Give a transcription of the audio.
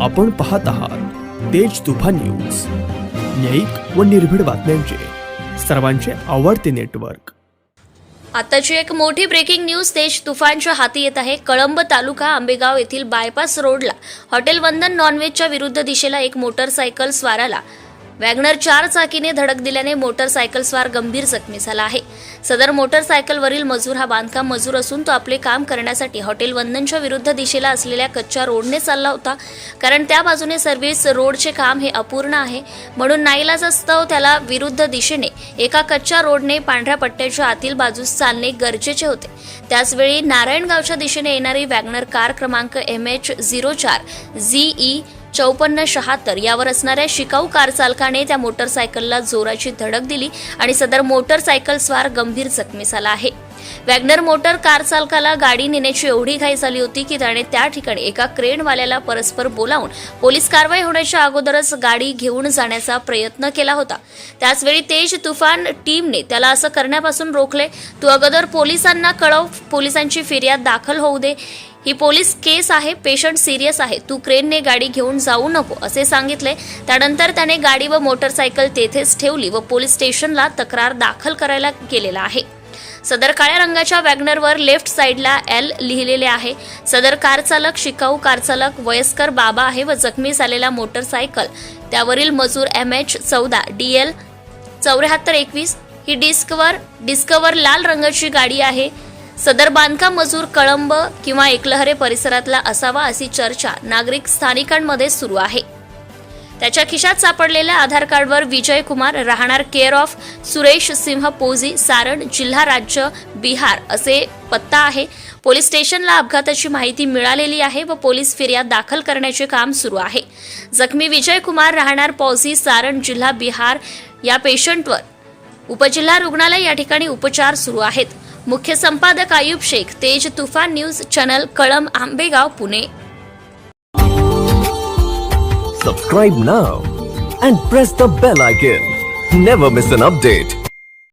आपण पाहत आहात तेज तुफान न्यूज. न्यायिक व निर्भीड बातम्यांचे. सर्वांचे आवडते नेटवर्क. आताची एक मोठी ब्रेकिंग न्यूज तेज तुफानच्या हाती येत आहे. कळंब तालुका आंबेगाव येथील बायपास रोडला हॉटेल वंदन नॉनव्हेजच्या विरुद्ध दिशेला एक मोटरसायकल स्वाराला. वॅगनर चार चाकीने धडक दिल्याने मोटरसायकल स्वार गंभीर जखमी झाला आहे. सदर मोटरसायकलवरील मजूर हा बांधकाम मजूर असून तो आपले काम करण्यासाठी हॉटेल वंदनच्या विरुद्ध दिशेला असलेल्या कच्च्या रोडने चालला होता. कारण त्या बाजूने सर्व्हिस रोडचे काम हे अपूर्ण आहे. म्हणून नाईलाजास्तव त्याला विरुद्ध दिशेने. एका कच्च्या रोडने पांढऱ्या पट्ट्याच्या आतील बाजूस चालणे गरजेचे होते. त्याचवेळी नारायणगावच्या दिशेने येणारी वॅगनर कार क्रमांक एम एच झिरो चार झीई चौपन्न शहात्तर यावर असणाऱ्या शिकाऊ कार चालकाने त्या मोटरसायकलला जोराची धडक दिली आणि सदर मोटरसायकल स्वार गंभीर जखमी झाला आहे. वॅगनर मोटर कार चालकाला गाडी नेण्याची एवढी घाई झाली होती की त्याने त्या ठिकाणी एका क्रेनवाल्याला परस्पर बोलावून पोलीस कारवाई होण्याच्या अगोदरच गाडी घेऊन जाण्याचा प्रयत्न केला होता. त्याचवेळी तेज तुफान टीमने त्याला असं करण्यापासून रोखले तू अगोदर पोलिसांना कळव पोलिसांची फिर्याद दाखल होऊ दे. ही पोलीस केस आहे पेशंट सिरियस आहे तू क्रेनने गाडी घेऊन जाऊ नको असे सांगितले. त्यानंतर त्याने गाडी व मोटरसायकल तेथेच ठेवली व पोलीस स्टेशनला तक्रार दाखल करायला गेलेला आहे. सदर काळ्या रंगाच्या वॅगनरवर लेफ्ट साईडला एल लिहिलेले आहे. सदर कार चालक शिकाऊ कार चालक वयस्कर बाबा आहे व जखमी झालेला मोटरसायकल. त्यावरील मजूर एम एच चौदा डी एल चौऱ्याहत्तर एकवीस. ही डिस्कवर डिस्कवर लाल रंगाची गाडी आहे. सदर बांधकाम मजूर कळंब किंवा एकलहरे परिसरातला असावा अशी चर्चा नागरिक स्थानिकांमध्ये सुरू आहे. त्याच्या खिशात सापडलेल्या आधार कार्डवर विजय कुमार राहणार केअर ऑफ सुरेश सिंह पोझी सारण जिल्हा राज्य बिहार असे पत्ता आहे. पोलीस स्टेशनला अपघाताची माहिती मिळालेली आहे व पोलीस फिर्याद दाखल करण्याचे काम सुरू आहे. जखमी विजय कुमार राहणार पॉझी सारण जिल्हा बिहार या पेशंटवर. उपजिल्हा रुग्णालय या ठिकाणी उपचार सुरू आहेत. मुख्य संपादक Ayub Shaikh Tej Tufan news channel Kalam Ambegaon Pune Subscribe now and press the bell icon. Never miss an update.